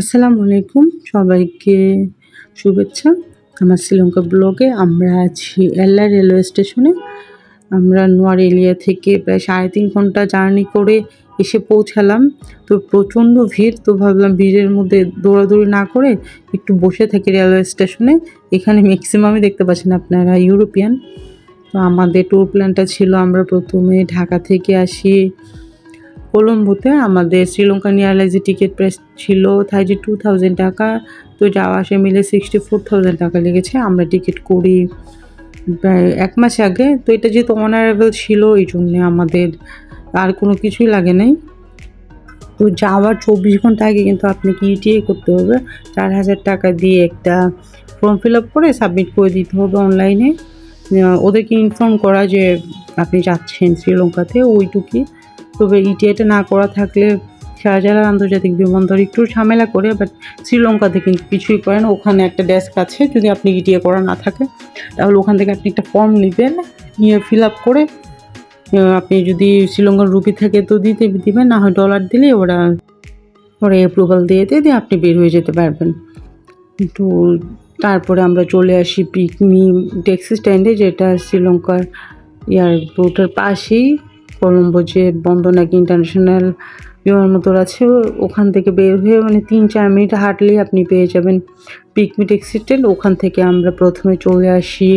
আসসালামু আলাইকুম, সবাইকে শুভেচ্ছা। আমার শ্রীলঙ্কা ব্লগে আমরা আছি এল্লা রেলওয়ে স্টেশনে। আমরা নোয়ারেলিয়া থেকে প্রায় সাড়ে তিন ঘণ্টা জার্নি করে এসে পৌঁছালাম। তো প্রচণ্ড ভিড়, তো ভাবলাম ভিড়ের মধ্যে দৌড়াদৌড়ি না করে একটু বসে থাকি রেলওয়ে স্টেশনে। এখানে ম্যাক্সিমামই দেখতে পাচ্ছেন আপনারা ইউরোপিয়ান। তো আমাদের ট্যুর প্ল্যানটা ছিল, আমরা প্রথমে ঢাকা থেকে আসি। কলম্বোতে আমাদের শ্রীলঙ্কান এয়ারলাইন্সের টিকিট প্রাইস ছিল থার্টি টু থাউজেন্ড টাকা। তো যাওয়া আসা মিলে সিক্সটি ফোর থাউজেন্ড টাকা লেগেছে। আমরা টিকিট করি এক মাস আগে। তো এটা যেহেতু অনারেবল ছিল এই জন্যে আমাদের আর কোনো কিছুই লাগে নাই। তো যাওয়ার চব্বিশ ঘণ্টা আগে কিন্তু আপনাকে ইটিএ করতে হবে। চার হাজার টাকা দিয়ে একটা ফর্ম ফিল আপ করে সাবমিট করে দিতে হবে অনলাইনে ওদেরকে ইনফর্ম করা যে আপনি যাচ্ছেন শ্রীলঙ্কাতে, ওইটুকুই। তবে ইটিএটা না করা থাকলে শাহজালাল আন্তর্জাতিক বিমানবন্দর একটু ঝামেলা করে বাট শ্রীলঙ্কাতে কিন্তু কিছুই করে না ওখানে একটা ডেস্ক আছে, যদি আপনি ইটিএ করা না থাকে, তাহলে ওখান থেকে আপনি একটা ফর্ম নেবেন, নিয়ে ফিল আপ করে আপনি যদি শ্রীলঙ্কার রুপি থাকে তো দিতে, দিবেন, না হয় ডলার দিলে ওরা ওরা অ্যাপ্রুভাল দিয়ে দিয়ে দিয়ে আপনি বের হয়ে যেতে পারবেন। তো তারপরে আমরা চলে আসি পিকমি ট্যাক্সি স্ট্যান্ডে যেটা শ্রীলঙ্কার এয়ারপোর্টের পাশেই। কলম্বো যে বন্দনাকি ইন্টারন্যাশনাল বিমানবন্দর আছে, ওখান থেকে বের হয়ে মানে তিন চার মিনিট হাঁটলেই আপনি পেয়ে যাবেন পিকমিট স্ট্যান্ড ওখান থেকে আমরা প্রথমে চলে আসি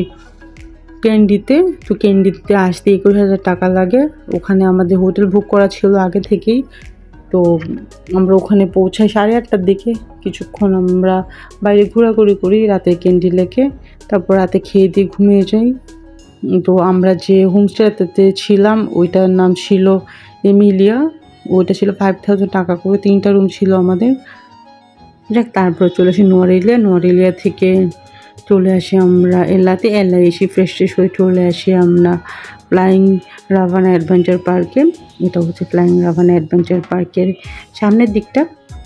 ক্যান্ডিতে। তো ক্যান্ডিতে আসতে একুশ হাজার টাকা লাগে। ওখানে আমাদের হোটেল বুক করা ছিল আগে থেকেই। তো আমরা ওখানে পৌঁছাই সাড়ে আটটার দিকে। কিছুক্ষণ আমরা বাইরে ঘোরাঘুরি করি রাতে ক্যান্ডি লেকে। তারপর রাতে খেয়ে দিয়ে ঘুমিয়ে যাই। তো আমরা যে হোমস্টেতে ছিলাম, ওইটার নাম ছিল এমিলিয়া। ওইটা ছিল ফাইভ থাউজেন্ড টাকা করে, তিনটা রুম ছিল আমাদের। যাক, তারপরে চলে আসি নোয়ারেলিয়া। নোয়ারেলিয়া থেকে চলে আসি আমরা এলাতে। এলা এসে ফ্রেশ ট্রেশ হয়ে চলে আসি আমরা ফ্লাইং রাভানা অ্যাডভেঞ্চার পার্কে এটা হচ্ছে ফ্লাইং রাভানা অ্যাডভেঞ্চার পার্কের সামনের দিকটা।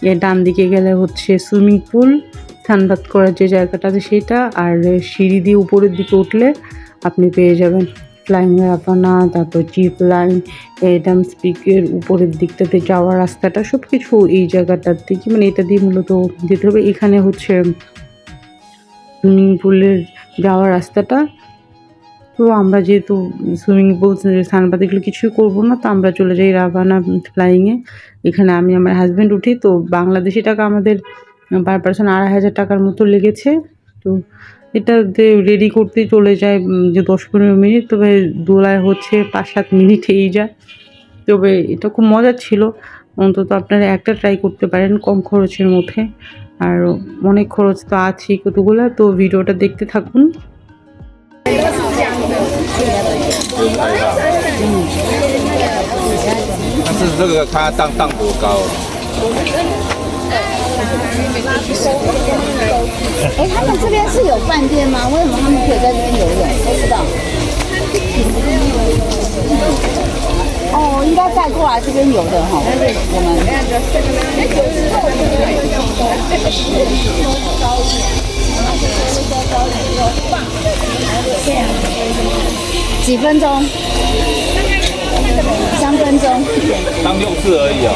এর ডান দিকে গেলে হচ্ছে সুইমিং পুল স্নানবাদ করার যে জায়গাটা আছে সেটা, আর সিঁড়ি দিয়ে উপরের দিকে উঠলে আপনি পেয়ে যাবেন ফ্লাইং রাভানা তারপর জিপ লাইন এডাম স্পিকের উপরের দিকটাতে যাওয়ার রাস্তাটা সব কিছু এই জায়গাটার দিকে। মানে এটা দিয়ে মূলত যেতে হবে। এখানে হচ্ছে সুইমিং পুলের যাওয়ার রাস্তাটা। তো আমরা যেহেতু সুইমিং পুল সানবাদ এগুলো কিছুই করব না, তো আমরা চলে যাই রাভানা ফ্লাইংয়ে এখানে আমি আমার হাজব্যান্ড উঠি, তো বাংলাদেশি টাকা আমাদের পার পার্সন আড়াই হাজার টাকার মতো লেগেছে। তো এটা যে রেডি করতে চলে যায় যে দশ পনেরো মিনিট, তবে দোলায় হচ্ছে পাঁচ সাত মিনিটেই যায়। তবে এটা খুব মজার ছিল। অন্তত আপনারা একটা ট্রাই করতে পারেন কম খরচের মধ্যে। আর অনেক খরচ তো আছেই কতগুলো, তো ভিডিওটা দেখতে থাকুন। 哎，他们这边是有饭店吗？为什么他们可以在这边游泳？不知道。哦，应该带过来这边游的哈。我们几分钟？三分钟。当六次而已哦。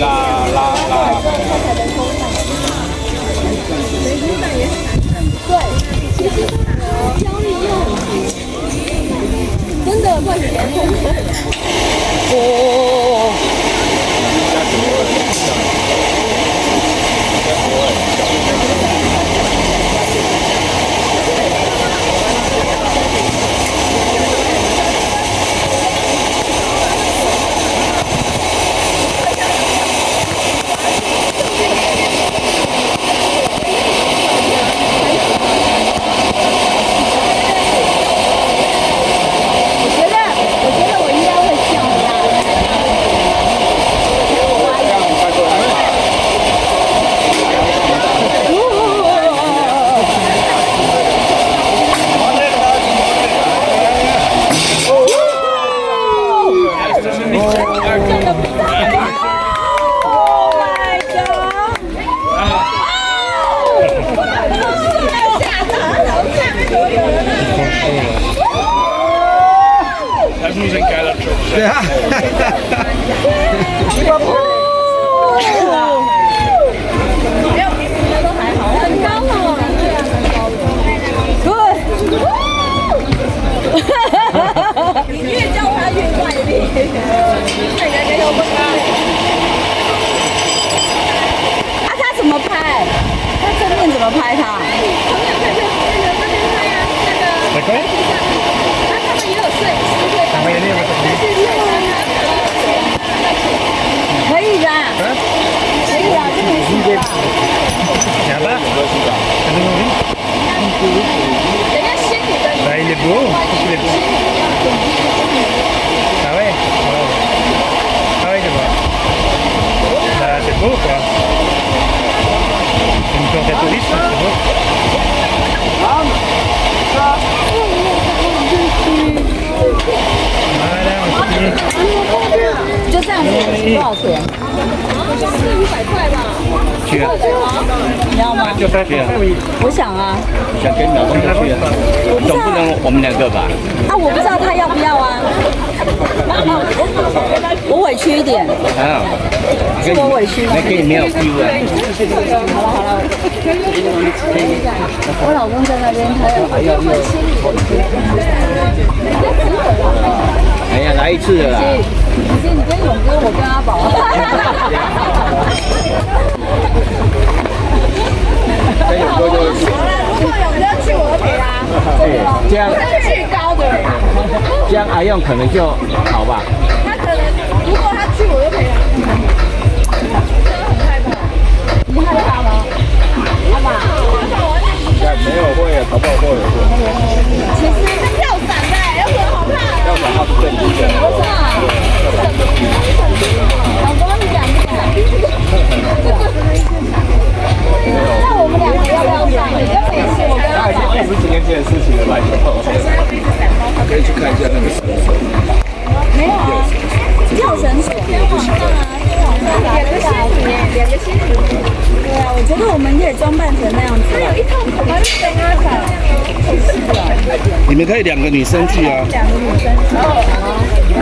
拉 Такой? thấy ra thấy ra cái này xin đẹp dạ bác anh đừng ngồi đi đây dịch vụ dịch vụ 多少钱？去啊，你要吗？我想啊，想跟老公去啊，总不能我们两个吧？啊，我不知道他要不要啊。我委屈一点，啊，是我委屈吗那？可以没有 feel 啊。我老公在那边，他要哎呀，来一次了啦。你先，你跟勇哥，我跟阿宝。跟勇哥就如果勇哥去，我就陪他。哎这样最高的，这样阿用可能就好吧。他可能如果他去，我就陪他。你害怕吗？害怕。没有会，搞不好会有会。其实好看。要不然他不会。你们可以两个女生去啊。两个女生。哦，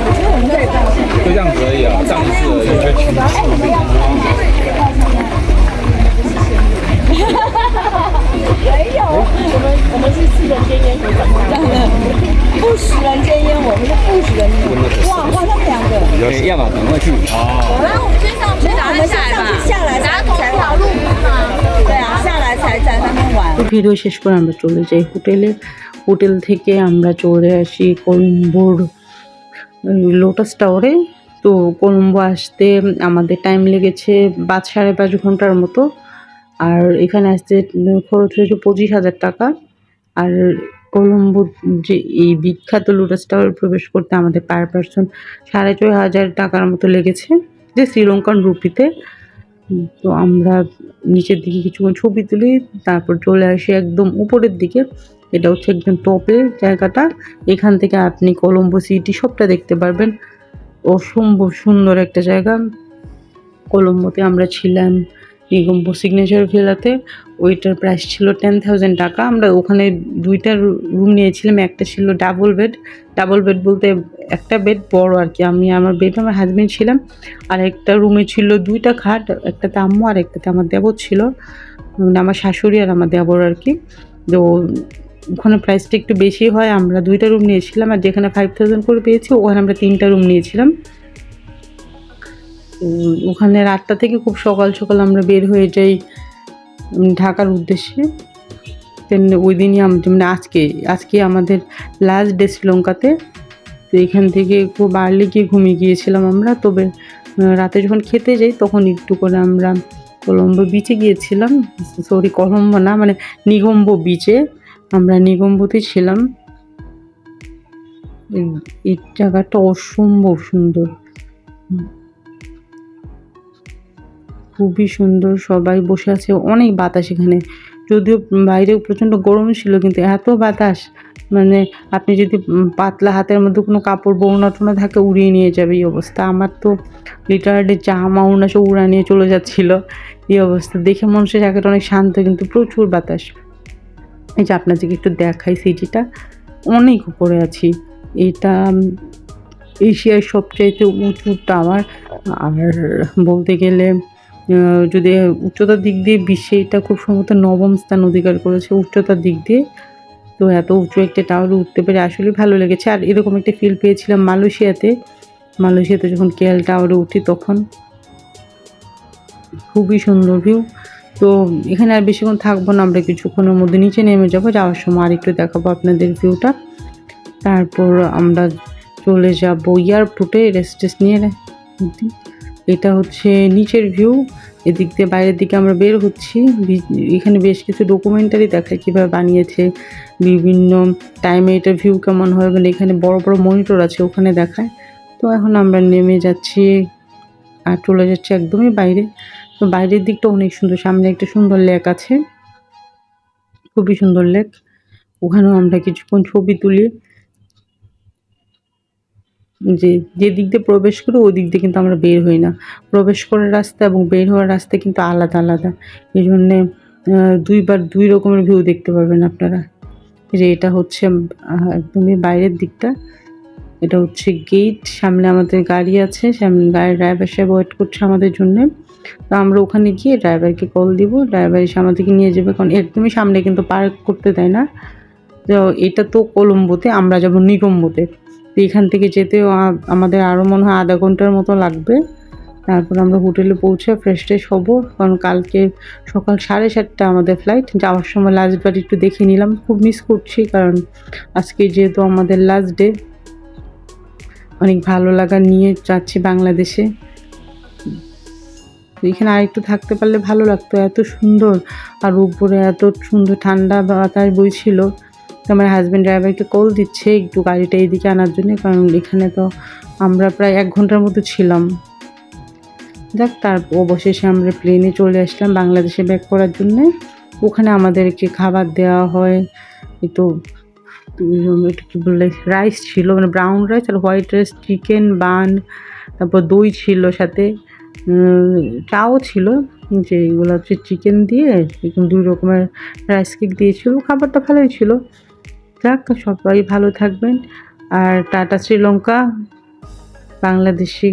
我觉得我们可以这样。就这样子而已啊，上一次而已。哎，你们要没有，我们我们是四人间烟可以长大不食人间烟，我们是不食人间烟。哇，哇，他们两个。对，要么赶快去。哦。然后我们先上去，然后我们先上去下来才才玩。对啊，下来才在那边玩。তো video শেষ করে আমরা চলে যাই হোটেলে hotel থেকে আমরা চলে আসি কলম্বোর লোটাস টাওয়ারে তো কলম্বো আসতে আমাদের টাইম লেগেছে পাঁচ সাড়ে পাঁচ ঘণ্টার মতো। আর এখানে আসতে খরচ হয়েছে পঁচিশ হাজার টাকা। আর কলম্বো যে এই বিখ্যাত লোটাস টাওয়ারে প্রবেশ করতে আমাদের পার পার্সন সাড়ে ছয় হাজার টাকার মতো লেগেছে, যে শ্রীলঙ্কান রুপিতে। তো আমরা নিচের দিকে কিছুক্ষণ ছবি তুলি, তারপর চলে আসি একদম উপরের দিকে। এটা হচ্ছে একদম টপের জায়গাটা। এখান থেকে আপনি কলম্বো সিটি সবটা দেখতে পারবেন। অসম্ভব সুন্দর একটা জায়গা। কলম্বোতে আমরা ছিলাম নিগম্ব সিগনেচার ভিলাতে ওইটার প্রাইস ছিল টেন থাউজেন্ড টাকা। আমরা ওখানে দুইটা রুম নিয়েছিলাম। একটা ছিল ডাবল বেড ডাবল বেড বলতে একটা বেড বড় আর কি। আমি আমার বেড আমার হাজব্যান্ড ছিলাম। আর একটা রুমে ছিল দুইটা খাট, একটাতে আম্মু আর একটাতে আমার দেবর ছিল। মানে আমার শাশুড়ি আর আমার দেবর আর কি। তো ওখানে প্রাইসটা একটু বেশি হয়, আমরা দুইটা রুম নিয়েছিলাম আর যেখানে ফাইভ থাউজেন্ড করে পেয়েছি, ওখানে আমরা তিনটা রুম নিয়েছিলাম। ওখানে রাতটা থেকে খুব সকাল সকাল আমরা বের হয়ে যাই ঢাকার উদ্দেশ্যে। ওই দিনই আমাদের মানে আজকে আজকে আমাদের লাস্ট ডে শ্রীলঙ্কাতে। তো এখান থেকে খুব আর্লি গিয়ে ঘুমিয়ে গিয়েছিলাম আমরা, তবে রাতে যখন খেতে যাই তখন একটু করে আমরা কলম্বো বিচে গিয়েছিলাম। সরি কলম্বো না মানে নিগম্বো বিচে আমরা নিগম্বোতে ছিলাম। এই- জায়গাটা অসম্ভব সুন্দর। খুবই সুন্দর, সবাই বসে আছে, অনেক বাতাস এখানে। যদিও বাইরে প্রচণ্ড গরম ছিল, কিন্তু এত বাতাস মানে আপনি যদি পাতলা হাতের মধ্যে কোনো কাপড় বৌনা টোনা থাকে, উড়িয়ে নিয়ে যাবে এই অবস্থা। আমার তো লিটারালি জামা উড়না সব উড়া নিয়ে চলে যাচ্ছিল, এই অবস্থা। দেখে মানুষের জায়গাটা অনেক শান্ত, কিন্তু প্রচুর বাতাস। এই যে আপনাদেরকে একটু দেখাই সিটিটা অনেক উপরে আছি। এটা এশিয়ার সবচাইতে উঁচু টাওয়ার। আর বলতে গেলে যদি উচ্চতার দিক দিয়ে বিশ্বে এটা খুব সম্ভবত নবম স্থান অধিকার করেছে উচ্চতার দিক দিয়ে। তো এত উঁচু একটা টাওয়ারে উঠতে পেরে আসলে ভালো লেগেছে। আর এরকম একটা ফিল পেয়েছিলাম মালয়েশিয়াতে। মালয়েশিয়াতে যখন কেএল টাওয়ারে উঠি তখন, খুবই সুন্দর ভিউ তো এখানে আর বেশিক্ষণ থাকব না, আমরা কিছুক্ষণের মধ্যে নিচে নেমে যাব, যাওয়ার সময় আর একটু দেখাবো আপনাদের ভিউটা তারপর আমরা চলে যাব এয়ারপোর্টে রেস্টেস নিয়ে এটা হচ্ছে নিচের ভিউ এদিক দিয়ে বাইরের দিকে আমরা বের হচ্ছি। এখানে বেশ কিছু ডকুমেন্টারি দেখায় কীভাবে বানিয়েছে, বিভিন্ন টাইমে এটার ভিউ কেমন হয় মানে এখানে বড় বড় মনিটর আছে ওখানে দেখায়। তো এখন আমরা নেমে যাচ্ছি আর চলে যাচ্ছি একদমই বাইরে। তো বাইরের দিকটা অনেক সুন্দর, সামনে একটা সুন্দর লেক আছে। খুবই সুন্দর লেক। ওখানেও আমরা কিছুক্ষণ ছবি তুলি। যে যে দিক দিয়ে প্রবেশ করি, ওই দিক দিয়ে কিন্তু আমরা বের হই না। প্রবেশ করার রাস্তা এবং বের হওয়ার রাস্তা কিন্তু আলাদা আলাদা। এই জন্যে দুইবার দুই রকমের ভিউ দেখতে পাবেন আপনারা। যে এটা হচ্ছে একদমই বাইরের দিকটা। এটা হচ্ছে গেট। সামনে আমাদের গাড়ি আছে। সামনে গাড়ির ড্রাইভার সাহেব ওয়েট করছে আমাদের জন্য। তো আমরা ওখানে গিয়ে ড্রাইভারকে কল দিব। ড্রাইভার এসে আমাদেরকে নিয়ে যাবে, কারণ একদমই সামনে কিন্তু পার্ক করতে দেয় না। তো এটা তো কলম্বোতে আমরা যাব নিগম্বোতে তো এখান থেকে যেতেও আমাদের আরও মনে হয় আধা ঘণ্টার মতো লাগবে। তারপর আমরা হোটেলে পৌঁছে ফ্রেশ ট্রেশ হব, কারণ কালকে সকাল সাড়ে সাতটা আমাদের ফ্লাইট যাওয়ার সময় লাস্ট বার একটু দেখে নিলাম, খুব মিস করছি, কারণ আজকে যেহেতু আমাদের লাস্ট ডে অনেক ভালো লাগা নিয়ে যাচ্ছি বাংলাদেশে। এখানে আরেকটু থাকতে পারলে ভালো লাগতো। এত সুন্দর। আর উপরে এত সুন্দর ঠান্ডা বাতাস বইছিল। তো আমার হাজব্যান্ড ড্রাইভারকে কল দিচ্ছে একটু গাড়িটা এইদিকে আনার জন্য, কারণ এখানে তো আমরা প্রায় এক ঘণ্টার মতো ছিলাম। যাক, তার অবশেষে আমরা প্লেনে চলে আসলাম বাংলাদেশে ব্যাক করার জন্যে। ওখানে আমাদেরকে খাবার দেওয়া হয়। একটু এটা কি বললে রাইস ছিল মানে ব্রাউন রাইস আর হোয়াইট রাইস চিকেন বান তারপর দই ছিল সাথে। চাও ছিল যে এগুলো হচ্ছে চিকেন দিয়ে এরকম দুই রকমের রাইস কেক দিয়েছিল, খাবারটা ভালোই ছিল। যাক, সবাই ভালো থাকবেন। আর টাটা শ্রীলঙ্কা, বাংলাদেশি